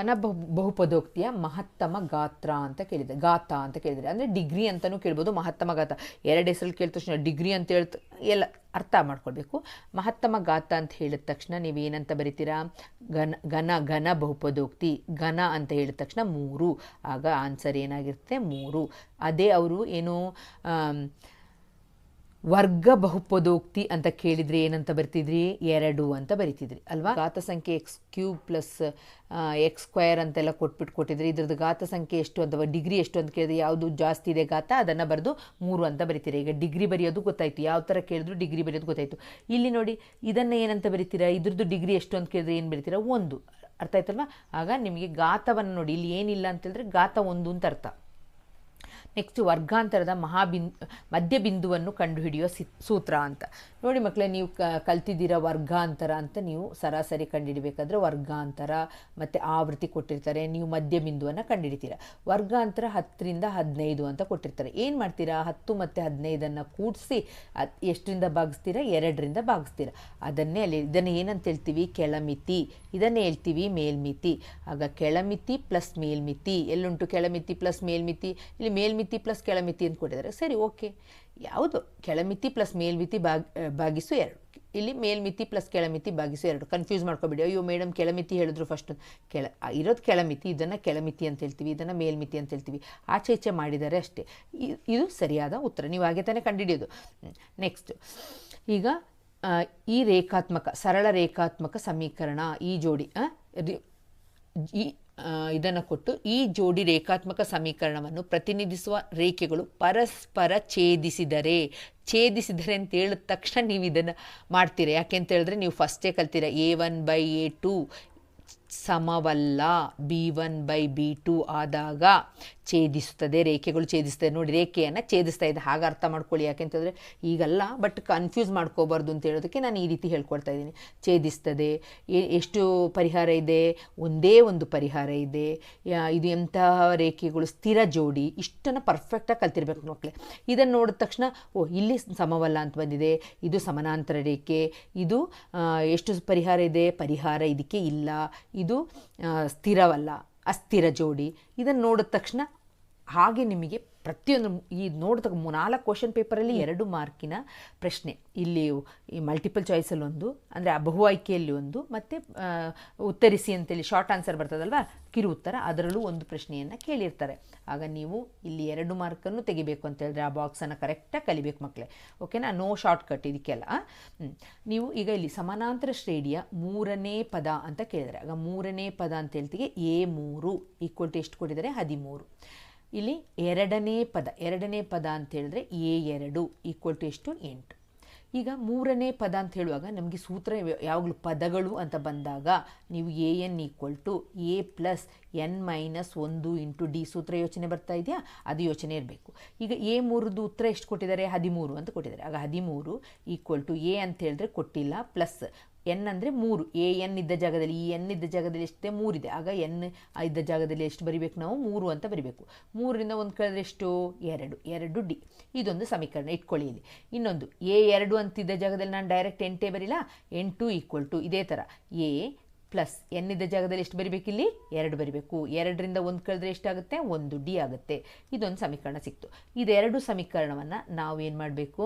ಘನ ಬಹು, ಬಹುಪದೋಕ್ತಿಯ ಮಹತ್ತಮ ಗಾತ್ರ ಅಂತ ಕೇಳಿದೆ. ಗಾತ ಅಂತ ಕೇಳಿದರೆ, ಅಂದರೆ ಡಿಗ್ರಿ ಅಂತಲೂ ಕೇಳ್ಬೋದು, ಮಹತ್ತಮ ಗಾತ. ಎರಡು ಹೆಸರು ಕೇಳಿದ ತಕ್ಷಣ ಡಿಗ್ರಿ ಅಂತ ಹೇಳ್ತ, ಎಲ್ಲ ಅರ್ಥ ಮಾಡ್ಕೊಳ್ಬೇಕು. ಮಹತ್ತಮ ಗಾತ ಅಂತ ಹೇಳಿದ ತಕ್ಷಣ ನೀವು ಏನಂತ ಬರಿತೀರಾ? ಘನ ಘನ ಘನ ಬಹುಪದೋಕ್ತಿ, ಘನ ಅಂತ ಹೇಳಿದ ತಕ್ಷಣ ಮೂರು. ಆಗ ಆನ್ಸರ್ ಏನಾಗಿರುತ್ತೆ? ಮೂರು. ಅದೇ ಅವರು ಏನು ವರ್ಗ ಬಹುಪದೋಕ್ತಿ ಅಂತ ಕೇಳಿದರೆ ಏನಂತ ಬರ್ತಿದ್ರಿ? ಎರಡು ಅಂತ ಬರಿತಿದ್ರಿ, ಅಲ್ವಾ? ಗಾತ ಸಂಖ್ಯೆ X cube plus X square ಅಂತೆಲ್ಲ ಕೊಟ್ಬಿಟ್ಟು ಕೊಟ್ಟಿದ್ರಿ. ಇದ್ರದ್ದು ಘಾತ ಸಂಖ್ಯೆ ಎಷ್ಟು ಅಂತ ಡಿಗ್ರಿ ಎಷ್ಟು ಅಂತ ಕೇಳಿದ್ರೆ ಯಾವುದು ಜಾಸ್ತಿ ಇದೆ ಗಾತ ಅದನ್ನು ಬರೆದು ಮೂರು ಅಂತ ಬರಿತೀರಿ. ಈಗ ಡಿಗ್ರಿ ಬರೆಯೋದು ಗೊತ್ತಾಯಿತು. ಯಾವ ಥರ ಕೇಳಿದ್ರು ಡಿಗ್ರಿ ಬರೆಯೋದು ಗೊತ್ತಾಯಿತು. ಇಲ್ಲಿ ನೋಡಿ, ಇದನ್ನು ಏನಂತ ಬರಿತೀರಾ? ಇದ್ರದ್ದು ಡಿಗ್ರಿ ಎಷ್ಟು ಅಂತ ಕೇಳಿದ್ರೆ ಏನು ಬರಿತೀರಾ? ಒಂದು. ಅರ್ಥ ಆಯ್ತಲ್ವಾ? ಆಗ ನಿಮಗೆ ಗಾತವನ್ನು ನೋಡಿ. ಇಲ್ಲಿ ಏನಿಲ್ಲ ಅಂತೇಳಿದ್ರೆ ಘಾತ ಒಂದು ಅಂತ ಅರ್ಥ. ನೆಕ್ಸ್ಟ್ ವರ್ಗಾಂತರದ ಮಹಾಬಿಂದು, ಮಧ್ಯಬಿಂದುವನ್ನು ಕಂಡುಹಿಡಿಯುವ ಸಿ, ಸೂತ್ರ ಅಂತ. ನೋಡಿ ಮಕ್ಕಳೇ ನೀವು ಕ, ಕಲ್ತಿದ್ದೀರ ವರ್ಗಾಂತರ ಅಂತ ನೀವು ಸರಾಸರಿ ಕಂಡುಹಿಡಬೇಕಾದ್ರೆ ವರ್ಗಾಂತರ ಮತ್ತು ಆವೃತ್ತಿ ಕೊಟ್ಟಿರ್ತಾರೆ, ನೀವು ಮಧ್ಯಬಿಂದುವನ್ನು ಕಂಡುಹಿಡಿತೀರ. ವರ್ಗಾಂತರ ಹತ್ತರಿಂದ ಹದಿನೈದು ಅಂತ ಕೊಟ್ಟಿರ್ತಾರೆ. ಏನು ಮಾಡ್ತೀರಾ? ಹತ್ತು ಮತ್ತು ಹದಿನೈದನ್ನು ಕೂಡಿಸಿ ಎಷ್ಟರಿಂದ ಭಾಗಿಸ್ತೀರಾ? ಎರಡರಿಂದ ಭಾಗಿಸ್ತೀರಾ? ಅದನ್ನೇ ಅಲ್ಲಿ, ಇದನ್ನು ಏನಂತ ಹೇಳ್ತೀವಿ? ಕೆಳಮಿತಿ. ಇದನ್ನೇ ಹೇಳ್ತೀವಿ ಮೇಲ್ಮಿತಿ. ಆಗ ಕೆಳಮಿತಿ ಪ್ಲಸ್ ಮೇಲ್ಮಿತಿ. ಎಲ್ಲುಂಟು ಕೆಳಮಿತಿ ಪ್ಲಸ್ ಮೇಲ್ಮಿತಿ? ಇಲ್ಲಿ ಮೇಲ್ಮಿತಿ ಪ್ಲಸ್ ಕೆಳಮಿತಿ ಅಂತ ಕೊಟ್ಟಿದ್ದಾರೆ. ಸರಿ, ಓಕೆ. ಯಾವುದು? ಕೆಳಮಿತಿ ಪ್ಲಸ್ ಮೇಲ್ಮಿತಿ ಬಾಗ್ ಭಾಗಿಸು ಎರಡು. ಇಲ್ಲಿ ಮೇಲ್ಮಿತಿ ಪ್ಲಸ್ ಕೆಳಮಿತಿ ಭಾಗಿಸು ಎರಡು. ಕನ್ಫ್ಯೂಸ್ ಮಾಡ್ಕೊಬೇಡಿ. ಅಯ್ಯೋ ಮೇಡಮ್ ಕೆಳಮಿತಿ ಹೇಳಿದ್ರು ಫಸ್ಟ್ ಕೆಳ ಇರೋದು ಕೆಳಮಿತಿ, ಇದನ್ನು ಕೆಳಮಿತಿ ಅಂತ ಹೇಳ್ತೀವಿ, ಇದನ್ನು ಮೇಲ್ಮಿತಿ ಅಂತ ಹೇಳ್ತೀವಿ. ಆಚೆ ಈಚೆ ಮಾಡಿದ್ದಾರೆ ಅಷ್ಟೇ. ಇದು ಸರಿಯಾದ ಉತ್ತರ. ನೀವು ಹಾಗೆ ತಾನೇ ಕಂಡುಹಿಡಿಯೋದು. ನೆಕ್ಸ್ಟ್ ಈಗ ಈ ರೇಖಾತ್ಮಕ, ಸರಳ ರೇಖಾತ್ಮಕ ಸಮೀಕರಣ, ಈ ಜೋಡಿ ಈ ಇದನ್ನು ಕೊಟ್ಟು ಈ ಜೋಡಿ ರೇಖಾತ್ಮಕ ಸಮೀಕರಣವನ್ನು ಪ್ರತಿನಿಧಿಸುವ ರೇಖೆಗಳು ಪರಸ್ಪರ ಛೇದಿಸಿದರೆ ಛೇದಿಸಿದರೆ ಅಂತ ಹೇಳಿದ ತಕ್ಷಣ ನೀವು ಇದನ್ನು ಮಾಡ್ತೀರಾ. ಯಾಕೆ ಅಂತ ಹೇಳಿದ್ರೆ ನೀವು ಫಸ್ಟೇ ಕಲ್ತೀರ A one by A two ಸಮವಲ್ಲ. B one by B two ಆದಾಗ ಛೇದಿಸುತ್ತದೆ ರೇಖೆಗಳು ಛೇದಿಸ್ತದೆ. ನೋಡಿ, ರೇಖೆಯನ್ನು ಛೇದಿಸ್ತಾ ಇದೆ. ಹಾಗೆ ಅರ್ಥ ಮಾಡ್ಕೊಳ್ಳಿ. ಯಾಕೆಂತಂದರೆ ಈಗಲ್ಲ ಬಟ್ ಕನ್ಫ್ಯೂಸ್ ಮಾಡ್ಕೋಬಾರ್ದು ಅಂತ ಹೇಳೋದಕ್ಕೆ ನಾನು ಈ ರೀತಿ ಹೇಳ್ಕೊಡ್ತಾ ಇದ್ದೀನಿ. ಛೇದಿಸ್ತದೆ ಎಷ್ಟು ಪರಿಹಾರ ಇದೆ? ಒಂದೇ ಒಂದು ಪರಿಹಾರ ಇದೆ. ಇದು ಎಂತಹ ರೇಖೆಗಳು? ಸ್ಥಿರ ಜೋಡಿ. ಇಷ್ಟನ್ನು ಪರ್ಫೆಕ್ಟಾಗಿ ಕಲ್ತಿರ್ಬೇಕು ಮಕ್ಕಳೇ ಇದನ್ನು ನೋಡಿದ ತಕ್ಷಣ ಓ ಇಲ್ಲಿ ಸಮವಲ್ಲ ಅಂತ ಬಂದಿದೆ. ಇದು ಸಮಾನಾಂತರ ರೇಖೆ. ಇದು ಎಷ್ಟು ಪರಿಹಾರ ಇದೆ? ಪರಿಹಾರ ಇದಕ್ಕೆ ಇಲ್ಲ. ಇದು ಸ್ಥಿರವಲ್ಲ ಅಸ್ಥಿರ ಜೋಡಿ. ಇದನ್ನು ನೋಡಿದ ತಕ್ಷಣ ಹಾಗೆ ನಿಮಗೆ ಪ್ರತಿಯೊಂದು ಈ ನೋಡಿದ ನಾಲ್ಕು ಕ್ವಶನ್ ಪೇಪರಲ್ಲಿ ಎರಡು ಮಾರ್ಕಿನ ಪ್ರಶ್ನೆ. ಇಲ್ಲಿ ಈ ಮಲ್ಟಿಪಲ್ ಚಾಯ್ಸಲ್ಲಿ ಒಂದು ಅಂದರೆ ಬಹು ಆಯ್ಕೆಯಲ್ಲಿ ಒಂದು ಮತ್ತು ಉತ್ತರಿಸಿ ಅಂತೇಳಿ ಶಾರ್ಟ್ ಆನ್ಸರ್ ಬರ್ತದಲ್ವಾ? ಕಿರು ಉತ್ತರ ಅದರಲ್ಲೂ ಒಂದು ಪ್ರಶ್ನೆಯನ್ನು ಕೇಳಿರ್ತಾರೆ. ಆಗ ನೀವು ಇಲ್ಲಿ ಎರಡು ಮಾರ್ಕನ್ನು ತೆಗಿಬೇಕು ಅಂತ ಹೇಳಿದ್ರೆ ಆ ಬಾಕ್ಸನ್ನು ಕರೆಕ್ಟಾಗಿ ಕಲಿಬೇಕು ಮಕ್ಕಳೇ ಓಕೆನಾ ನೋ? ಶಾರ್ಟ್ ಕಟ್ ಇದಕ್ಕೆಲ್ಲ. ನೀವು ಈಗ ಇಲ್ಲಿ ಸಮಾನಾಂತರ ಶ್ರೇಣಿಯ ಮೂರನೇ ಪದ ಅಂತ ಕೇಳಿದರೆ ಆಗ ಮೂರನೇ ಪದ ಅಂತ ಹೇಳ್ತೀವಿ ಎ ಮೂರು ಈಕ್ವಲ್ ಟು ಎಷ್ಟು ಕೊಟ್ಟಿದ್ದಾರೆ? ಹದಿಮೂರು. ಇಲ್ಲಿ ಎರಡನೇ ಪದ ಎರಡನೇ ಪದ ಅಂತ ಹೇಳಿದ್ರೆ ಎ ಎರಡು ಈಕ್ವಲ್ ಟು ಎಷ್ಟು? ಎಂಟು. ಈಗ ಮೂರನೇ ಪದ ಅಂತ ಹೇಳುವಾಗ ನಮಗೆ ಸೂತ್ರ ಯಾವಾಗಲೂ ಪದಗಳು ಅಂತ ಬಂದಾಗ ನೀವು A N equal to A plus N minus ಒಂದು ಇಂಟು ಡಿ ಸೂತ್ರ ಯೋಚನೆ ಬರ್ತಾ ಇದೆಯಾ? ಅದು ಯೋಚನೆ ಇರಬೇಕು. ಈಗ ಎ ಮೂರದ್ದು ಉತ್ತರ ಎಷ್ಟು ಕೊಟ್ಟಿದ್ದಾರೆ? ಹದಿಮೂರು ಅಂತ ಕೊಟ್ಟಿದ್ದಾರೆ. ಆಗ ಹದಿಮೂರು ಈಕ್ವಲ್ ಟು ಎ ಅಂತ ಹೇಳಿದ್ರೆ ಕೊಟ್ಟಿಲ್ಲ ಪ್ಲಸ್ ಎನ್ ಅಂದರೆ ಮೂರು. ಎ, ಎನ್ ಇದ್ದ ಜಾಗದಲ್ಲಿ ಈ ಎನ್ ಇದ್ದ ಜಾಗದಲ್ಲಿ ಎಷ್ಟಿದೆ ಮೂರಿದೆ, ಆಗ ಎನ್ ಇದ್ದ ಜಾಗದಲ್ಲಿ ಎಷ್ಟು ಬರಿಬೇಕು ನಾವು? ಮೂರು ಅಂತ ಬರಿಬೇಕು. ಮೂರರಿಂದ ಒಂದು ಕಳೆದ್ರೆ ಎಷ್ಟು? ಎರಡು. ಎರಡು ಡಿ. ಇದೊಂದು ಸಮೀಕರಣ. ಇಟ್ಕೊಳ್ಳಿ ಇಲ್ಲಿ. ಇನ್ನೊಂದು. ಎ, ಎರಡು ಅಂತಿದ್ದ ಜಾಗದಲ್ಲಿ ನಾನು ಡೈರೆಕ್ಟ್ ಎಂಟೇ ಬರಿಲ್ಲ ಎಂಟು ಈಕ್ವಲ್ ಟು ಇದೇ ಥರ ಎ ಪ್ಲಸ್ ಎನ್ ಇದ್ದ ಜಾಗದಲ್ಲಿ ಎಷ್ಟು ಬರಿಬೇಕಿಲ್ಲಿ ಎರಡು ಬರಿಬೇಕು. ಎರಡರಿಂದ ಒಂದು ಕಳೆದ್ರೆ ಎಷ್ಟಾಗುತ್ತೆ? ಒಂದು ಡಿ ಆಗುತ್ತೆ. ಇದೊಂದು ಸಮೀಕರಣ ಸಿಕ್ತು. ಇದೆರಡು ಸಮೀಕರಣವನ್ನು ನಾವು ಏನು ಮಾಡಬೇಕು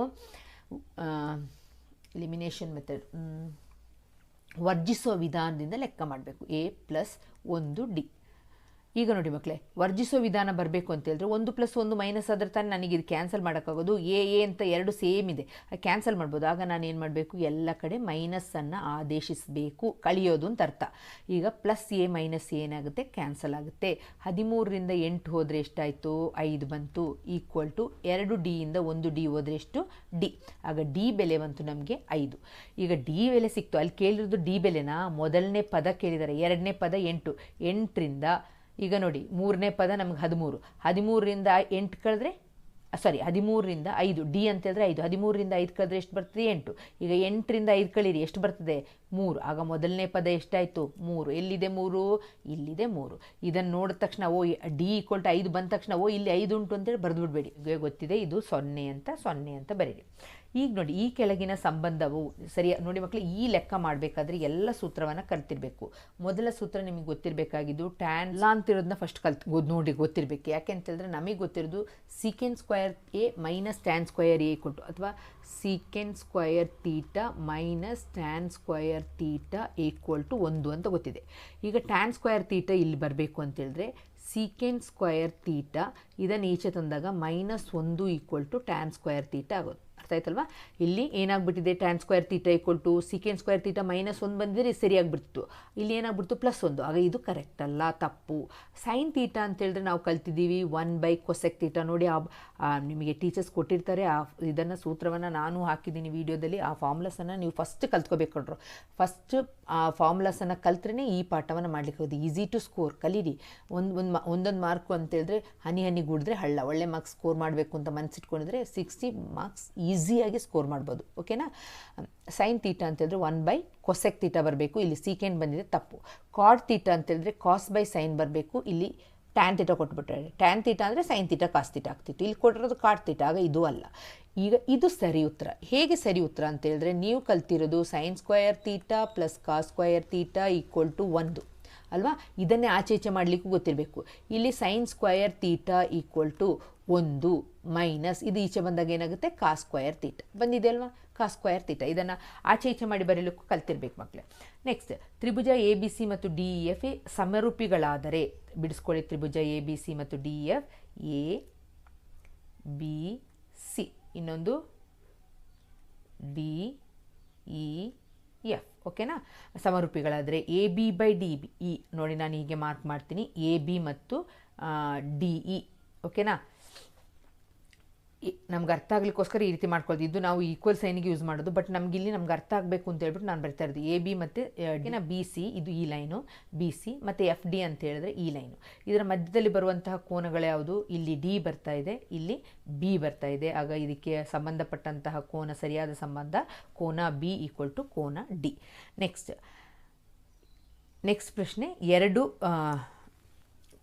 ಎಲಿಮಿನೇಷನ್ ಮೆಥಡ್ ವರ್ಜಿಸುವ ವಿಧಾನದಿಂದ ಲೆಕ್ಕ ಮಾಡಬೇಕು. ಎ ಪ್ಲಸ್ ಒಂದು ಡಿ ಈಗ ನೋಡಿ ಮಕ್ಕಳೇ ವರ್ಜಿಸೋ ವಿಧಾನ ಬರಬೇಕು ಅಂತ ಹೇಳಿದ್ರೆ ಒಂದು ಪ್ಲಸ್ ಒಂದು ಮೈನಸ್ ಆದರೆ ತಾನೇ ನನಗೆ ಇದು ಕ್ಯಾನ್ಸಲ್ ಮಾಡೋಕ್ಕಾಗೋದು. ಎ ಎ ಅಂತ ಎರಡು ಸೇಮ್ ಇದೆ. ಕ್ಯಾನ್ಸಲ್ ಮಾಡ್ಬೋದು. ಆಗ ನಾನು ಏನು ಮಾಡಬೇಕು? ಎಲ್ಲ ಕಡೆ ಮೈನಸ್ಸನ್ನು ಆದೇಶಿಸಬೇಕು. ಕಳಿಯೋದು ಅಂತ ಅರ್ಥ. ಈಗ ಪ್ಲಸ್ ಎ ಮೈನಸ್ ಏನಾಗುತ್ತೆ? ಕ್ಯಾನ್ಸಲ್ ಆಗುತ್ತೆ. ಹದಿಮೂರರಿಂದ ಎಂಟು ಹೋದರೆ ಎಷ್ಟಾಯಿತು? ಐದು ಬಂತು. ಈಕ್ವಲ್ ಟು ಎರಡು ಡಿಯಿಂದ ಒಂದು ಡಿ ಹೋದರೆ ಎಷ್ಟು? ಡಿ ಆಗ ಡಿ ಬೆಲೆ ಬಂತು ನಮಗೆ ಐದು. ಈಗ ಡಿ ಬೆಲೆ ಸಿಕ್ತು. ಅಲ್ಲಿ ಕೇಳಿರೋದು ಡಿ ಬೆಲೆನಾ? ಮೊದಲನೇ ಪದ ಕೇಳಿದ್ದಾರೆ. ಎರಡನೇ ಪದ ಎಂಟು. ಎಂಟರಿಂದ ಈಗ ನೋಡಿ, ಮೂರನೇ ಪದ ನಮ್ಗೆ ಹದಿಮೂರು. ಹದಿಮೂರರಿಂದ ಎಂಟು ಕಳೆದ್ರೆ ಸಾರಿ ಹದಿಮೂರರಿಂದ ಐದು. ಡಿ ಅಂತ ಹೇಳಿದ್ರೆ ಐದು. ಹದಿಮೂರರಿಂದ ಐದು ಕಳೆದ್ರೆ ಎಷ್ಟು ಬರ್ತದೆ? ಎಂಟು. ಈಗ ಎಂಟರಿಂದ ಐದು ಕಳೀರಿ, ಎಷ್ಟು ಬರ್ತದೆ? ಮೂರು. ಆಗ ಮೊದಲನೇ ಪದ ಎಷ್ಟಾಯಿತು? ಮೂರು. ಎಲ್ಲಿದೆ ಮೂರು? ಇಲ್ಲಿದೆ ಮೂರು. ಇದನ್ನು ನೋಡಿದ ತಕ್ಷಣ, ಓ ಡಿ ಈಕ್ವಲ್ ಟು ಐದು ಬಂದ ತಕ್ಷಣ, ಓ, ಇಲ್ಲಿ ಐದು ಉಂಟು ಅಂತೇಳಿ ಬರೆದು ಬಿಡಬೇಡಿ. ಗೊತ್ತಿದೆ? ಇದು ಸೊನ್ನೆ ಅಂತ ಸೊನ್ನೆ ಅಂತ ಬರೀರಿ. ಈಗ ನೋಡಿ, ಈ ಕೆಳಗಿನ ಸಂಬಂಧವು ಸರಿ, ನೋಡಿ ಮಕ್ಕಳು ಈ ಲೆಕ್ಕ ಮಾಡಬೇಕಾದ್ರೆ ಎಲ್ಲ ಸೂತ್ರವನ್ನು ಕಲ್ತಿರ್ಬೇಕು. ಮೊದಲ ಸೂತ್ರ ನಿಮಗೆ ಗೊತ್ತಿರಬೇಕಾಗಿದ್ದು ಟ್ಯಾನ್ ಲಾ ಅಂತಿರೋದನ್ನ ಫಸ್ಟ್ ಕಲ್ತ್ ಗೊ- ನೋಡಿ ಗೊತ್ತಿರಬೇಕು. ಯಾಕೆ ಅಂತ ಹೇಳಿದ್ರೆ ನಮಗೆ ಗೊತ್ತಿರೋದು secant square A minus tan square A ಕೊಟ್ಟು, ಅಥವಾ secant square theta minus tan square theta equal to ಒಂದು ಅಂತ ಗೊತ್ತಿದೆ. ಈಗ ಟ್ಯಾನ್ ಸ್ಕ್ವಯರ್ ತೀಟ ಇಲ್ಲಿ ಬರಬೇಕು ಅಂತೇಳಿದ್ರೆ ಸಿಕೆಂಡ್ ಸ್ಕ್ವಯರ್ ತೀಟ ಇದನ್ನು ಈಚೆ ತಂದಾಗ ಮೈನಸ್ ಒಂದು equal to tan square theta ಆಗೋದು. ಆಯ್ತಲ್ವಾ ಇಲ್ಲಿ ಏನಾಗ್ಬಿಟ್ಟಿದೆ? Tan square theta equal to secant square theta minus ಒಂದು ಬಂದಿದ್ರೆ ಸರಿಯಾಗ್ಬಿಡ್ತು ಇಲ್ಲಿ ಏನಾಗ್ಬಿಡ್ತು? ಪ್ಲಸ್ ಒಂದು. ಆಗ ಇದು ಕರೆಕ್ಟ್ ಅಲ್ಲ, ತಪ್ಪು. ಸೈನ್ ತೀಟ ಅಂತ ಹೇಳಿದ್ರೆ ನಾವು ಕಲ್ತಿದ್ದೀವಿ ಒನ್ ಬೈ ಕೊಸೆಕ್ ತೀಟ ನೋಡಿ, ಆ ನಿಮಗೆ ಟೀಚರ್ಸ್ ಕೊಟ್ಟಿರ್ತಾರೆ, ಆ, ಇದನ್ನು ಸೂತ್ರವನ್ನು ನಾನು ಹಾಕಿದ್ದೀನಿ ವಿಡಿಯೋದಲ್ಲಿ. ಆ ಫಾರ್ಮುಲಾಸನ್ನು ನೀವು ಫಸ್ಟ್ ಕಲ್ತ್ಕೋಬೇಕು ಕಣ್ರು. ಫಸ್ಟ್ ಆ ಫಾರ್ಮುಲಾಸನ್ನು ಕಲ್ತ್ರೇ ಈ ಪಾಠವನ್ನು ಮಾಡ್ಲಿಕ್ಕೆ ಹೋಗಿ ಈಸಿ ಟು ಸ್ಕೋರ್ ಕಲೀರಿ. ಒಂದು ಒಂದು ಒಂದೊಂದು ಮಾರ್ಕು ಅಂತ ಹೇಳಿದ್ರೆ, ಹನಿ ಹನಿ ಗುಡಿದ್ರೆ ಹಳ್ಳ. ಒಳ್ಳೆ ಮಾರ್ಕ್ಸ್ ಸ್ಕೋರ್ ಮಾಡಬೇಕು ಅಂತ ಮನಸ್ಸಿಟ್ಕೊಂಡಿದ್ರೆ ಸಿಕ್ಸ್ಟಿ ಮಾರ್ಕ್ಸ್ ಈಸಿಯಾಗಿ ಸ್ಕೋರ್ ಮಾಡ್ಬೋದು ಓಕೆನಾ ಸೈನ್ ತೀಟ ಅಂತೇಳಿದ್ರೆ ಒನ್ ಬೈ ಕೊಸೆಕ್ ತೀಟ ಬರಬೇಕು, ಇಲ್ಲಿ ಸೀಕೆಂಡ್ ಬಂದಿದೆ ತಪ್ಪು. ಕಾಡ್ ತೀಟ ಅಂತೇಳಿದ್ರೆ ಕಾಸ್ ಬೈ ಸೈನ್ ಬರಬೇಕು, ಇಲ್ಲಿ ಟ್ಯಾನ್ ತೀಟ ಕೊಟ್ಬಿಟ್ರೆ. ಟ್ಯಾನ್ ತೀಟ ಅಂದರೆ ಸೈನ್ ತೀಟ ಕಾಸ್ ತೀಟ ಆಗ್ತಿತ್ತು. ಇಲ್ಲಿ ಕೊಟ್ಟಿರೋದು ಕಾಡ್ ತೀಟ ಆಗ ಇದು ಅಲ್ಲ. ಈಗ ಇದು ಸರಿ ಉತ್ತರ. ಹೇಗೆ ಸರಿ ಉತ್ತರ ಅಂತೇಳಿದ್ರೆ ನೀವು ಕಲ್ತಿರೋದು sine square theta plus cos square theta equal to ಒಂದು, ಅಲ್ವಾ? ಇದನ್ನೇ ಆಚೆ ಈಚೆ ಮಾಡಲಿಕ್ಕೂ ಗೊತ್ತಿರಬೇಕು. ಇಲ್ಲಿ sine square theta equal to ಒಂದು ಮೈನಸ್, ಇದು ಈಚೆ ಬಂದಾಗ ಏನಾಗುತ್ತೆ? ಕಾ ಸ್ಕ್ವಯರ್ ತೀಟ ಬಂದಿದೆ ಅಲ್ವಾ? ಕಾ ಸ್ಕ್ವಯರ್ ತೀಟ ಇದನ್ನು ಆಚೆ ಈಚೆ ಮಾಡಿ ಬರೀಲಿಕ್ಕೂ ಕಲ್ತಿರ್ಬೇಕು ಮಕ್ಕಳೇ ನೆಕ್ಸ್ಟ್ ತ್ರಿಭುಜ ಎ ಬಿ ಸಿ ಮತ್ತು ಡಿ ಇ ಎಫ್ ಸಮರೂಪಿಗಳಾದರೆ. ಬಿಡಿಸ್ಕೊಳ್ಳಿ, ತ್ರಿಭುಜ ಎ ಬಿ ಸಿ ಮತ್ತು D E F A B C ಇನ್ನೊಂದು ಡಿ ಇ ಎಫ್ ಓಕೆನಾ? ಸಮರೂಪಿಗಳಾದರೆ A B by D B E ನೋಡಿ, ನಾನು ಹೀಗೆ ಮಾರ್ಕ್ ಮಾಡ್ತೀನಿ. ಎ ಬಿ ಮತ್ತು ಡಿ ಇ ಓಕೆನಾ? ನಮ್ಗೆ ಅರ್ಥ ಆಗ್ಲಿಕ್ಕೋಸ್ಕರ ಈ ರೀತಿ ಮಾಡ್ಕೊಳ್ತೀವಿ ಇದು ನಾವು ಈಕ್ವಲ್ ಸೈನಿಗೆ ಯೂಸ್ ಮಾಡೋದು. ಬಟ್ ನಮ್ಗೆ ಇಲ್ಲಿ ನಮ್ಗೆ ಅರ್ಥ ಆಗಬೇಕು ಅಂತ ಹೇಳ್ಬಿಟ್ಟು ನಾನು ಬರ್ತಾ ಇರೋದು. ಎ ಬಿ ಮತ್ತು ಡಿನ ಬಿ ಸಿ ಇದು ಈ ಲೈನು ಬಿ ಸಿ ಮತ್ತು ಎಫ್ ಡಿ ಅಂತ ಹೇಳಿದ್ರೆ ಈ ಲೈನು ಇದರ ಮಧ್ಯದಲ್ಲಿ ಬರುವಂತಹ ಕೋನಗಳು ಯಾವುದು? ಇಲ್ಲಿ ಡಿ ಬರ್ತಾ ಇದೆ, ಇಲ್ಲಿ ಬಿ ಬರ್ತಾ ಇದೆ. ಆಗ ಇದಕ್ಕೆ ಸಂಬಂಧಪಟ್ಟಂತಹ ಕೋನ, ಸರಿಯಾದ ಸಂಬಂಧ, ಕೋನ ಬಿ ಈಕ್ವಲ್ ಟು ಕೋನ ಡಿ ನೆಕ್ಸ್ಟ್ ನೆಕ್ಸ್ಟ್ ಪ್ರಶ್ನೆ ಎರಡು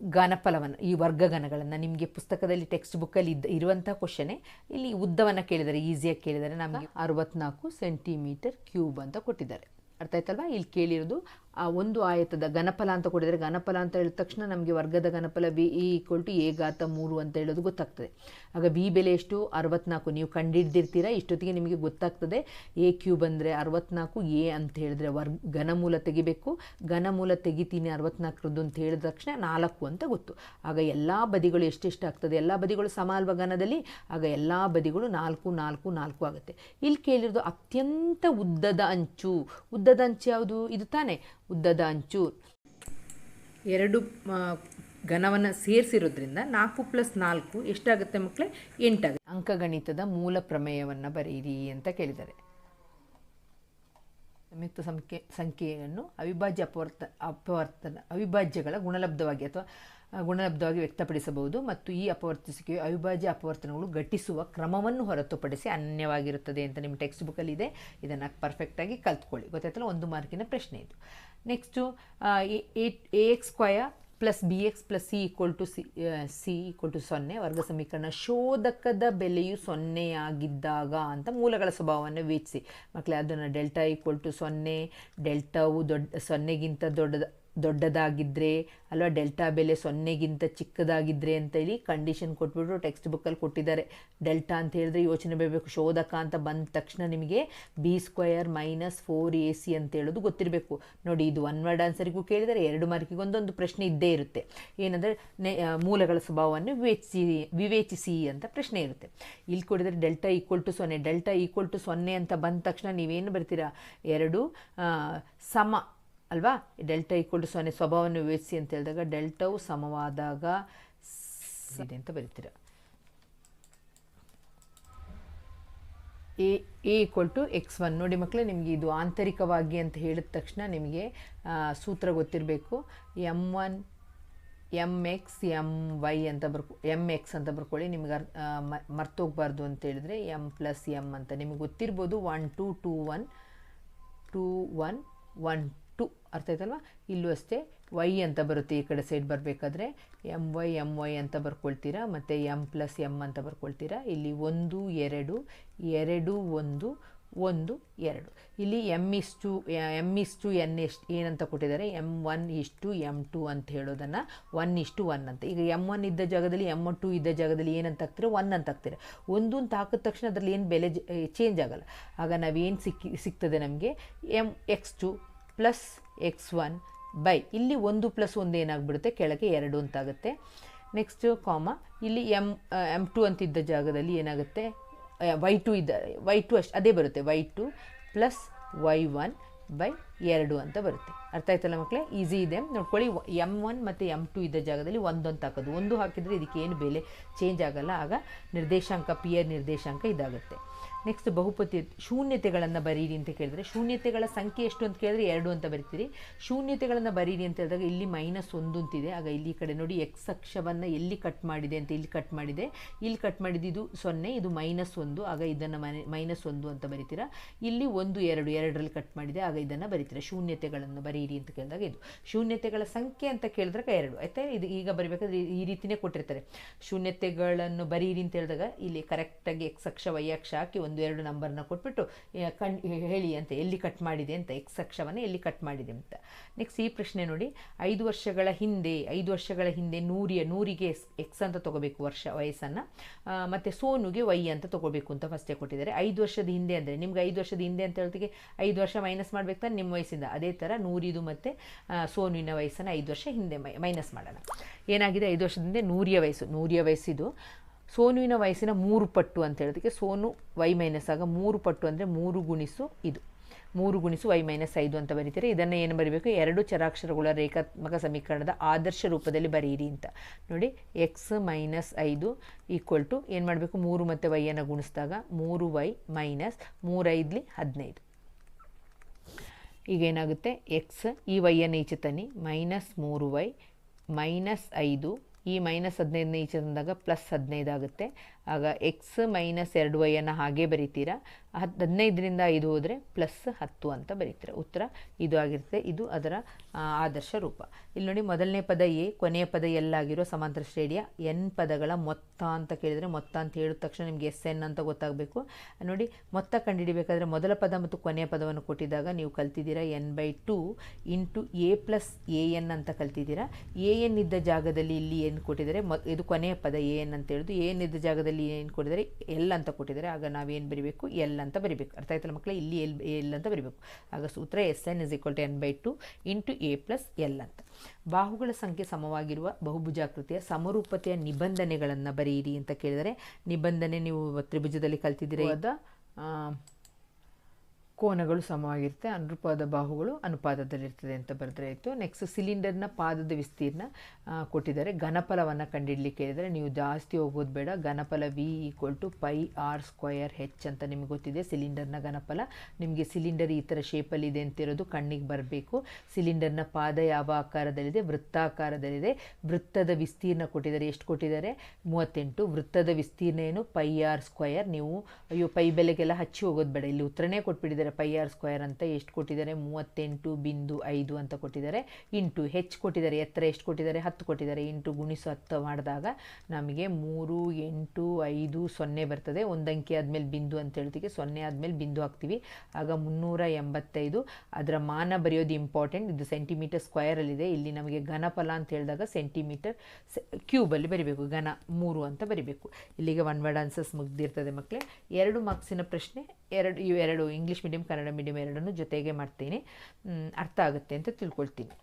ಆ, ಘನಫಲವನ್ನು ಈ ವರ್ಗಗಣಗಳನ್ನು ನಿಮಗೆ ಪುಸ್ತಕದಲ್ಲಿ ಟೆಕ್ಸ್ಟ್ ಬುಕ್ಕಲ್ಲಿ ಇದ್ದ ಇರುವಂಥ ಕ್ವಶನೇ ಇಲ್ಲಿ ಉದ್ದವನ್ನು ಕೇಳಿದರೆ ಈಸಿಯಾಗಿ ಕೇಳಿದರೆ ನಮಗೆ ಅರವತ್ನಾಲ್ಕು ಸೆಂಟಿಮೀಟರ್ ಕ್ಯೂಬ್ ಅಂತ ಕೊಟ್ಟಿದ್ದಾರೆ. ಅರ್ಥ ಆಯ್ತಲ್ವಾ? ಇಲ್ಲಿ ಕೇಳಿರೋದು ಆ ಒಂದು ಆಯತದ ಘನಫಲ ಅಂತ ಕೊಡಿದರೆ ಘನಫಲ ಅಂತ ಹೇಳಿದ ತಕ್ಷಣ ನಮಗೆ ವರ್ಗದ ಘನಫಲ B E equal to A ಘಾತ ಮೂರು ಅಂತ ಹೇಳೋದು ಗೊತ್ತಾಗ್ತದೆ. ಆಗ ಬಿ ಬೆಲೆ ಎಷ್ಟು? ಅರವತ್ನಾಲ್ಕು. ನೀವು ಕಂಡಿಡ್ದಿರ್ತೀರಾ? ಇಷ್ಟೊತ್ತಿಗೆ ನಿಮಗೆ ಗೊತ್ತಾಗ್ತದೆ. ಎ ಕ್ಯೂ ಬಂದರೆ ಅರವತ್ನಾಲ್ಕು ಎ ಅಂತ ಹೇಳಿದ್ರೆ ವರ್ಗ ಘನಮೂಲ ತೆಗಿಬೇಕು. ಘನಮೂಲ ತೆಗಿತೀನಿ ಅರವತ್ನಾಲ್ಕರದ್ದು ಅಂತ ಹೇಳಿದ ತಕ್ಷಣ ನಾಲ್ಕು ಅಂತ ಗೊತ್ತು. ಆಗ ಎಲ್ಲ ಬದಿಗಳು ಎಷ್ಟೆಷ್ಟು ಆಗ್ತದೆ ಎಲ್ಲ ಬದಿಗಳು ಸಮ ಅಲ್ವಾ ಘನದಲ್ಲಿ? ಆಗ ಎಲ್ಲ ಬದಿಗಳು ನಾಲ್ಕು ನಾಲ್ಕು ನಾಲ್ಕು ಆಗುತ್ತೆ. ಇಲ್ಲಿ ಕೇಳಿರೋದು ಅತ್ಯಂತ ಉದ್ದದ ಅಂಚು. ಉದ್ದದ ಅಂಚು ಯಾವುದು? ಇದು ತಾನೇ. ಉದ್ದದ ಅಂಚು ಎರಡು ಘನವನ್ನು ಸೇರಿಸಿರೋದ್ರಿಂದ ನಾಲ್ಕು ಪ್ಲಸ್ ನಾಲ್ಕು ಎಷ್ಟಾಗುತ್ತೆ ಮಕ್ಕಳೇ ಎಂಟಾಗುತ್ತೆ. ಅಂಕಗಣಿತದ ಮೂಲ ಪ್ರಮೇಯವನ್ನು ಬರೆಯಿರಿ ಅಂತ ಕೇಳಿದ್ದಾರೆ. ಸಂಯುಕ್ತ ಸಂಖ್ಯೆ, ಸಂಖ್ಯೆಯನ್ನು ಅವಿಭಾಜ್ಯ ಅಪವರ್ತ, ಅಪವರ್ತನ, ಅವಿಭಾಜ್ಯಗಳ ಗುಣಲಬ್ಧವಾಗಿ ಅಥವಾ ಗುಣಲಬ್ಧವಾಗಿ ವ್ಯಕ್ತಪಡಿಸಬಹುದು ಮತ್ತು ಈ ಅಪವರ್ತಿಸುವಿಕೆಯು ಅವಿಭಾಜ್ಯ ಅಪವರ್ತನಗಳು ಘಟಿಸುವ ಕ್ರಮವನ್ನು ಹೊರತುಪಡಿಸಿ ಅನ್ಯವಾಗಿರುತ್ತದೆ ಅಂತ ನಿಮ್ಮ ಟೆಕ್ಸ್ಟ್ ಬುಕ್ಕಲ್ಲಿ ಇದೆ. ಇದನ್ನು ಪರ್ಫೆಕ್ಟಾಗಿ ಕಲ್ತ್ಕೊಳ್ಳಿ. ಗೊತ್ತಾಯ್ತಲ್ಲ? ಒಂದು ಮಾರ್ಕಿನ ಪ್ರಶ್ನೆ ಇದು. Next A X square plus B X plus C equal to C C equal to ಸೊನ್ನೆ. ವರ್ಗ ಸಮೀಕರಣ ಶೋಧಕದ ಬೆಲೆಯು ಸೊನ್ನೆಯಾಗಿದ್ದಾಗ ಅಂತ ಮೂಲಗಳ ಸ್ವಭಾವವನ್ನು ವೀಕ್ಷಿಸಿ. ಮಕ್ಕಳೇ ಅದನ್ನು ಡೆಲ್ಟಾ ಈಕ್ವಲ್ ಟು ಸೊನ್ನೆ ಡೆಲ್ಟಾವು ದೊಡ್ಡ, ಸೊನ್ನೆಗಿಂತ ದೊಡ್ಡದ ದೊಡ್ಡದಾಗಿದ್ದರೆ ಅಲ್ವಾ ಡೆಲ್ಟಾ ಬೆಲೆ ಸೊನ್ನೆಗಿಂತ ಚಿಕ್ಕದಾಗಿದ್ದರೆ ಅಂತ ಹೇಳಿ ಕಂಡೀಷನ್ ಕೊಟ್ಬಿಟ್ಟು ಟೆಕ್ಸ್ಟ್ ಬುಕ್ಕಲ್ಲಿ ಕೊಟ್ಟಿದ್ದಾರೆ. ಡೆಲ್ಟಾ ಅಂತ ಹೇಳಿದ್ರೆ ಯೋಚನೆ ಬರಬೇಕು. ಶೋಧಕ ಅಂತ ಬಂದ ತಕ್ಷಣ ನಿಮಗೆ B square minus four A C ಅಂತ ಹೇಳೋದು ಗೊತ್ತಿರಬೇಕು. ನೋಡಿ, ಇದು ಒನ್ ವರ್ಡ್ ಆನ್ಸರಿಗೂ ಕೇಳಿದರೆ ಎರಡು ಮಾರ್ಕಿಗೆ ಒಂದೊಂದು ಪ್ರಶ್ನೆ ಇದ್ದೇ ಇರುತ್ತೆ. ಏನಂದರೆ, ನೆ ಮೂಲಗಳ ಸ್ವಭಾವವನ್ನು ವಿವೇಚಿಸಿ ವಿವೇಚಿಸಿ ಅಂತ ಪ್ರಶ್ನೆ ಇರುತ್ತೆ. ಇಲ್ಲಿ ಕೊಡಿದರೆ ಡೆಲ್ಟಾ ಈಕ್ವಲ್ ಟು ಸೊನ್ನೆ. ಡೆಲ್ಟಾ ಈಕ್ವಲ್ ಟು ಸೊನ್ನೆ ಅಂತ ಬಂದ ತಕ್ಷಣ ನೀವೇನು ಬರ್ತೀರಾ? ಎರಡು ಸಮ ಅಲ್ವಾ? ಡೆಲ್ಟಾ ಈಕ್ವಲ್ ಟು ಸೊನ್ನೆ ಸ್ವಭಾವವನ್ನು ವಿವರಿಸಿ ಅಂತ ಹೇಳಿದಾಗ ಡೆಲ್ಟಾವು ಸಮವಾದಾಗ ಇದೆ ಅಂತ ಬರೀತೀರ. A equal to X one. ನೋಡಿ ಮಕ್ಕಳೇ, ನಿಮಗೆ ಇದು ಆಂತರಿಕವಾಗಿ ಅಂತ ಹೇಳಿದ ತಕ್ಷಣ ನಿಮಗೆ ಸೂತ್ರ ಗೊತ್ತಿರಬೇಕು. M one, M X, M Y ಅಂತ ಬರ್ಕೊ ಎಂ ಎಕ್ಸ್ ಅಂತ ಬರ್ಕೊಳ್ಳಿ. ನಿಮ್ಗೆ ಅರ್ ಮರ್ತೋಗ್ಬಾರ್ದು ಅಂತ ಹೇಳಿದ್ರೆ ಎಂ ಪ್ಲಸ್ ಎಂ ಅಂತ. ನಿಮಗೆ ಗೊತ್ತಿರ್ಬೋದು one two two one two one one ಅರ್ಥ ಆಯ್ತಲ್ವಾ? ಇಲ್ಲೂ ಅಷ್ಟೇ, ವೈ ಅಂತ ಬರುತ್ತೆ ಈ ಕಡೆ ಸೈಡ್ ಬರಬೇಕಾದ್ರೆ. ಎಂ ವೈ ಎಂ ವೈ ಅಂತ ಬರ್ಕೊಳ್ತೀರಾ, ಮತ್ತು ಎಂ ಪ್ಲಸ್ ಎಂ ಅಂತ ಬರ್ಕೊಳ್ತೀರಾ? ಇಲ್ಲಿ ಒಂದು, ಎರಡು ಎರಡು, ಒಂದು ಒಂದು, ಎರಡು. ಇಲ್ಲಿ ಎಂ ಇಷ್ಟು ಎಂ ಇಷ್ಟು ಎನ್ ಎಷ್ಟು, ಏನಂತ ಕೊಟ್ಟಿದ್ದಾರೆ? ಎಂ ಒನ್ ಇಷ್ಟು ಎಂ ಟು ಅಂತ ಹೇಳೋದನ್ನು ಒನ್ ಇಷ್ಟು ಒನ್ ಅಂತ. ಈಗ ಎಂ ಒನ್ ಇದ್ದ ಜಾಗದಲ್ಲಿ ಎಂ ಟು ಇದ್ದ ಜಾಗದಲ್ಲಿ ಏನಂತ ಹಾಕ್ತೀರ? ಒನ್ ಅಂತ ಹಾಕ್ತೀರ? ಒಂದು ಅಂತ ಹಾಕಿದ ತಕ್ಷಣ ಅದರಲ್ಲಿ ಏನು ಬೆಲೆ ಚೇಂಜ್ ಆಗಲ್ಲ. ಆಗ ನಾವೇನು ಸಿಕ್ಕಿ, ಸಿಗ್ತದೆ ನಮಗೆ? M X two plus X one by. ಇಲ್ಲಿ ಒಂದು ಪ್ಲಸ್ ಒಂದು ಏನಾಗ್ಬಿಡುತ್ತೆ? ಕೆಳಗೆ ಎರಡು ಅಂತಾಗುತ್ತೆ. ನೆಕ್ಸ್ಟು ಕಾಮ ಇಲ್ಲಿ ಎಂ ಎಂ ಟು ಅಂತಿದ್ದ ಜಾಗದಲ್ಲಿ ಏನಾಗುತ್ತೆ? ವೈ ಟು ಇದ್ದ, ವೈ ಟು ಅಷ್ಟು, ಅದೇ ಬರುತ್ತೆ. Y two plus Y one by ಎರಡು ಅಂತ ಬರುತ್ತೆ. ಅರ್ಥ ಆಯ್ತಲ್ಲ ಮಕ್ಕಳೇ ಈಸಿ ಇದೆ. ನೋಡ್ಕೊಳ್ಳಿ, ಎಂ ಒನ್ ಮತ್ತು ಎಂ ಟು ಇದ್ದ ಜಾಗದಲ್ಲಿ ಒಂದೊಂದು ಹಾಕೋದು. ಒಂದು ಹಾಕಿದರೆ ಇದಕ್ಕೆ ಏನು ಬೆಲೆ ಚೇಂಜ್ ಆಗಲ್ಲ. ಆಗ ನಿರ್ದೇಶಾಂಕ ಪಿ ನಿರ್ದೇಶಾಂಕ ಇದಾಗುತ್ತೆ. ನೆಕ್ಸ್ಟ್ ಬಹುಪತಿ ಶೂನ್ಯತೆಗಳನ್ನು ಬರೀರಿ ಅಂತ ಕೇಳಿದ್ರೆ, ಶೂನ್ಯತೆಗಳ ಸಂಖ್ಯೆ ಎಷ್ಟು ಅಂತ ಕೇಳಿದ್ರೆ ಎರಡು ಅಂತ ಬರಿತೀರಿ. ಶೂನ್ಯತೆಗಳನ್ನು ಬರೀರಿ ಅಂತ ಹೇಳಿದಾಗ ಇಲ್ಲಿ ಮೈನಸ್ ಒಂದು ಅಂತಿದೆ. ಆಗ ಇಲ್ಲಿ ಕಡೆ ನೋಡಿ ಎಕ್ಸ್ ಅಕ್ಷವನ್ನು ಎಲ್ಲಿ ಕಟ್ ಮಾಡಿದೆ ಅಂತ ಇಲ್ಲಿ ಕಟ್ ಮಾಡಿದೆ. ಇಲ್ಲಿ ಕಟ್ ಮಾಡಿದ್ದು ಸೊನ್ನೆ, ಇದು ಮೈನಸ್ ಒಂದು. ಆಗ ಇದನ್ನು ಮನೆ ಮೈನಸ್ ಒಂದು ಅಂತ ಬರೀತೀರಾ. ಇಲ್ಲಿ ಒಂದು, ಎರಡು, ಎರಡರಲ್ಲಿ ಕಟ್ ಮಾಡಿದೆ. ಆಗ ಇದನ್ನು ಬರಿತೀರಾ. ಶೂನ್ಯತೆಗಳನ್ನು ಬರೀರಿ ಅಂತ ಕೇಳಿದಾಗ ಇದು. ಶೂನ್ಯತೆಗಳ ಸಂಖ್ಯೆ ಅಂತ ಕೇಳಿದಾಗ ಎರಡು. ಆಯ್ತಾ? ಇದು ಈಗ ಬರಬೇಕಾದ್ರೆ ಈ ರೀತಿಯೇ ಕೊಟ್ಟಿರ್ತಾರೆ. ಶೂನ್ಯತೆಗಳನ್ನು ಬರೀರಿ ಅಂತ ಹೇಳಿದಾಗ ಇಲ್ಲಿ ಕರೆಕ್ಟಾಗಿ ಎಕ್ಸ್ ಅಕ್ಷ ವೈ ಅಕ್ಷ ಹಾಕಿ ಒಂದು ಎರಡು ನಂಬರ್ನ ಕೊಟ್ಬಿಟ್ಟು ಕಣ್ ಹೇಳಿ ಅಂತ, ಎಲ್ಲಿ ಕಟ್ ಮಾಡಿದೆ ಅಂತ ಎಕ್ಸ್ ಅಕ್ಷವನ್ನು ಎಲ್ಲಿ ಕಟ್ ಮಾಡಿದೆ ಅಂತ. ನೆಕ್ಸ್ಟ್ ಈ ಪ್ರಶ್ನೆ ನೋಡಿ, ಐದು ವರ್ಷಗಳ ಹಿಂದೆ, ಐದು ವರ್ಷಗಳ ಹಿಂದೆ ನೂರಿಯ, ನೂರಿಗೆ ಎಕ್ಸ್ ಅಂತ ತಗೋಬೇಕು ವರ್ಷ, ವಯಸ್ಸನ್ನು. ಮತ್ತು ಸೋನುಗೆ ವೈ ಅಂತ ತಗೋಬೇಕು ಅಂತ ಫಸ್ಟೇ ಕೊಟ್ಟಿದ್ದಾರೆ. ಐದು ವರ್ಷದ ಹಿಂದೆ ಅಂದರೆ, ನಿಮ್ಗೆ ಐದು ವರ್ಷದ ಹಿಂದೆ ಅಂತ ಹೇಳ್ತಿಗೆ ಐದು ವರ್ಷ ಮೈನಸ್ ಮಾಡ್ಬೇಕು ನಿಮ್ಮ ವಯಸ್ಸಿಂದ. ಅದೇ ಥರ ನೂರಿದು ಮತ್ತು ಸೋನುವಿನ ವಯಸ್ಸನ್ನು ಐದು ವರ್ಷ ಹಿಂದೆ ಮೈನಸ್ ಮಾಡೋಣ. ಏನಾಗಿದೆ? ಐದು ವರ್ಷದ ಹಿಂದೆ ನೂರಿಯ ವಯಸ್ಸು, ನೂರಿಯ ವಯಸ್ಸಿದು. ಸೋನುವಿನ ವಯಸ್ಸಿನ ಮೂರು ಪಟ್ಟು ಅಂತ ಹೇಳೋದಕ್ಕೆ ಸೋನು ವೈ ಮೈನಸ್ ಆಗ ಮೂರು ಪಟ್ಟು ಅಂದರೆ ಮೂರು ಗುಣಿಸು ಇದು. ಮೂರು ಗುಣಿಸು ವೈ ಮೈನಸ್ ಐದು ಅಂತ ಬರೀತಾರೆ. ಇದನ್ನು ಏನು ಬರೀಬೇಕು? ಎರಡು ಚರಾಕ್ಷರಗಳ ರೇಖಾತ್ಮಕ ಸಮೀಕರಣದ ಆದರ್ಶ ರೂಪದಲ್ಲಿ ಬರೀರಿ ಅಂತ. ನೋಡಿ ಎಕ್ಸ್ ಮೈನಸ್ ಐದು ಈಕ್ವಲ್ ಟು ಏನು ಮಾಡಬೇಕು? ಮೂರು ಮತ್ತು ವೈಯನ್ನು ಗುಣಿಸಿದಾಗ ಮೂರು ವೈ ಮೈನಸ್ ಮೂರೈದ್ಲಿ ಹದಿನೈದು. ಈಗ ಏನಾಗುತ್ತೆ ಎಕ್ಸ್ ಈ ವೈಯನ್ನು ಈಚೆ ತನ್ನಿ. ಮೈನಸ್ ಮೂರು ವೈ ಮೈನಸ್ ಐದು ಈ ಮೈನಸ್ ಹದಿನೈದನೇ ಈಚೆ ತಂದಾಗ ಪ್ಲಸ್ ಹದಿನೈದು ಆಗುತ್ತೆ ಆಗ ಎಕ್ಸ್ ಮೈನಸ್ ಎರಡು ವೈಯನ್ನು ಹಾಗೆ ಬರಿತೀರಾ? ಹತ್ತು ಹದಿನೈದರಿಂದ ಐದು ಹೋದರೆ ಪ್ಲಸ್ ಹತ್ತು ಅಂತ ಬರೀತೀರ? ಉತ್ತರ ಇದು ಆಗಿರುತ್ತೆ. ಇದು ಅದರ ಆದರ್ಶ ರೂಪ. ಇಲ್ಲಿ ನೋಡಿ ಮೊದಲನೇ ಪದ ಎ, ಕೊನೆಯ ಪದ ಎಲ್ಲಾಗಿರೋ ಸಮಾಂತರ ಶ್ರೇಣಿಯ ಎನ್ ಪದಗಳ ಮೊತ್ತ ಅಂತ ಕೇಳಿದರೆ ಮೊತ್ತ ಅಂತ ಹೇಳಿದ ತಕ್ಷಣ ನಿಮಗೆ ಎಸ್, ಎನ್ ಅಂತ ಗೊತ್ತಾಗಬೇಕು. ನೋಡಿ, ಮೊತ್ತ ಕಂಡುಹಿಡಿಬೇಕಾದ್ರೆ ಮೊದಲ ಪದ ಮತ್ತು ಕೊನೆಯ ಪದವನ್ನು ಕೊಟ್ಟಿದ್ದಾಗ ನೀವು ಕಲ್ತಿದ್ದೀರಾ N by two into A plus A N ಅಂತ ಕಲ್ತಿದ್ದೀರಾ? ಎ ಎನ್ ಇದ್ದ ಜಾಗದಲ್ಲಿ ಇಲ್ಲಿ ಏನು ಕೊಟ್ಟಿದ್ದಾರೆ. ಮೊ, ಇದು ಕೊನೆಯ ಪದ ಎ ಎನ್ ಅಂತ ಹೇಳಿದ್ದು. ಎ ಎನ್ ಇದ್ದ ಜಾಗದಲ್ಲಿ ಏನು ಕೊಟ್ಟಿದ್ದಾರೆ ಎಲ್ ಅಂತ ಕೊಟ್ಟಿದ್ದಾರೆ ಆಗ ನಾವೇನು ಬರಿಬೇಕು? ಎಲ್ ಅಂತ ಬರಿಬೇಕು. ಅರ್ಥ ಆಯ್ತಲ್ಲ ಮಕ್ಕಳೇ? ಇಲ್ಲಿ ಎಲ್ ಎಲ್ ಅಂತ ಬರಿಬೇಕು. ಆಗ ಸೂತ್ರ S N is equal to N by two into A plus L ಅಂತ. ಬಾಹುಗಳ ಸಂಖ್ಯೆ ಸಮವಾಗಿರುವ ಬಹುಭುಜಾಕೃತಿಯ ಸಮರೂಪತೆಯ ನಿಬಂಧನೆಗಳನ್ನು ಬರೆಯಿರಿ ಅಂತ ಕೇಳಿದರೆ, ನಿಬಂಧನೆ ನೀವು ತ್ರಿಭುಜದಲ್ಲಿ ಕಲ್ತಿದ್ದೀರಿ? ಅದ ಕೋನಗಳು ಸಮವಾಗಿರುತ್ತೆ ಅನುಪಾದ ಬಾಹುಗಳು ಅನುಪಾತದಲ್ಲಿರ್ತದೆ ಅಂತ ಬರೆದ್ರೆ ಆಯಿತು. ನೆಕ್ಸ್ಟ್ ಸಿಲಿಂಡರ್ನ ಪಾದದ ವಿಸ್ತೀರ್ಣ ಕೊಟ್ಟಿದ್ದಾರೆ. ಘನಫಲವನ್ನು ಕಂಡುಹಿಡಲಿಕ್ಕೆ ಹೇಳಿದರೆ, ನೀವು ಜಾಸ್ತಿ ಹೋಗೋದು ಬೇಡ. ಘನಫಲ V equal to pi R square H ಅಂತ ನಿಮಗೆ ಗೊತ್ತಿದೆ. ಸಿಲಿಂಡರ್ನ ಘನಫಲ. ನಿಮಗೆ ಸಿಲಿಂಡರ್ ಈ ಥರ ಶೇಪಲ್ಲಿದೆ ಅಂತಿರೋದು ಕಣ್ಣಿಗೆ ಬರಬೇಕು. ಸಿಲಿಂಡರ್ನ ಪಾದ ಯಾವ ಆಕಾರದಲ್ಲಿದೆ? ವೃತ್ತಾಕಾರದಲ್ಲಿದೆ. ವೃತ್ತದ ವಿಸ್ತೀರ್ಣ ಕೊಟ್ಟಿದ್ದಾರೆ. ಎಷ್ಟು ಕೊಟ್ಟಿದ್ದಾರೆ? ಮೂವತ್ತೆಂಟು. ವೃತ್ತದ ವಿಸ್ತೀರ್ಣ ಏನು? ಪೈ ಆರ್ ಸ್ಕ್ವಯರ್ ನೀವು, ಅಯ್ಯೋ ಪೈ ಬೆಲೆಗೆಲ್ಲ ಹಚ್ಚಿ ಹೋಗೋದು ಬೇಡ. ಇಲ್ಲಿ ಉತ್ತರನೇ ಕೊಟ್ಬಿಟ್ಟಿದ್ದಾರೆ. ಪೈ ಆರ್ ಸ್ಕ್ವೇರ್ ಅಂತ ಎಷ್ಟು ಕೊಟ್ಟಿದ್ದಾರೆ? ಮೂವತ್ತೆಂಟು ಬಿಂದು ಐದು ಅಂತ ಕೊಟ್ಟಿದ್ದಾರೆ. ಇಂಟು ಹೆಚ್ಚು ಕೊಟ್ಟಿದ್ದಾರೆ. ಎತ್ತರ ಎಷ್ಟು ಕೊಟ್ಟಿದ್ದಾರೆ? ಹತ್ತು ಕೊಟ್ಟಿದ್ದಾರೆ. ಇಂಟು ಗುಣಿಸು ಹತ್ತು ಮಾಡಿದಾಗ ನಮಗೆ ಮೂರು, ಎಂಟು, ಐದು, ಸೊನ್ನೆ ಬರ್ತದೆ. ಒಂದಂಕಿ ಆದಮೇಲೆ ಬಿಂದು ಅಂತ ಹೇಳ್ತೀವಿ. ಸೊನ್ನೆ ಆದಮೇಲೆ ಬಿಂದು ಹಾಕ್ತೀವಿ. ಆಗ ಮುನ್ನೂರ ಎಂಬತ್ತೈದು. ಅದರ ಮಾನ ಬರೆಯೋದು ಇಂಪಾರ್ಟೆಂಟ್ ಇದು ಸೆಂಟಿಮೀಟರ್ ಸ್ಕ್ವಯರಲ್ಲಿದೆ ಇಲ್ಲಿ ನಮಗೆ ಘನಫಲ ಅಂತ ಹೇಳಿದಾಗ ಸೆಂಟಿಮೀಟರ್ ಕ್ಯೂಬಲ್ಲಿ ಬರಿಬೇಕು. ಘನ ಮೂರು ಅಂತ ಬರಿಬೇಕು. ಇಲ್ಲಿಗೆ ಒನ್ ವರ್ಡ್ ಆನ್ಸರ್ಸ್ ಮುಗ್ದಿರ್ತದೆ ಮಕ್ಕಳೇ ಎರಡು ಮಾರ್ಕ್ಸಿನ ಪ್ರಶ್ನೆ, ಎರಡು ಇವೆರಡು ಇಂಗ್ಲೀಷ್ ಕನ್ನಡ ಮೀಡಿಯಂ ಎರಡನ್ನೂ ಜೊತೆಗೆ ಮಾಡ್ತೀನಿ. ಅರ್ಥ ಆಗುತ್ತೆ ಅಂತ ತಿಳ್ಕೊಳ್ತೀನಿ.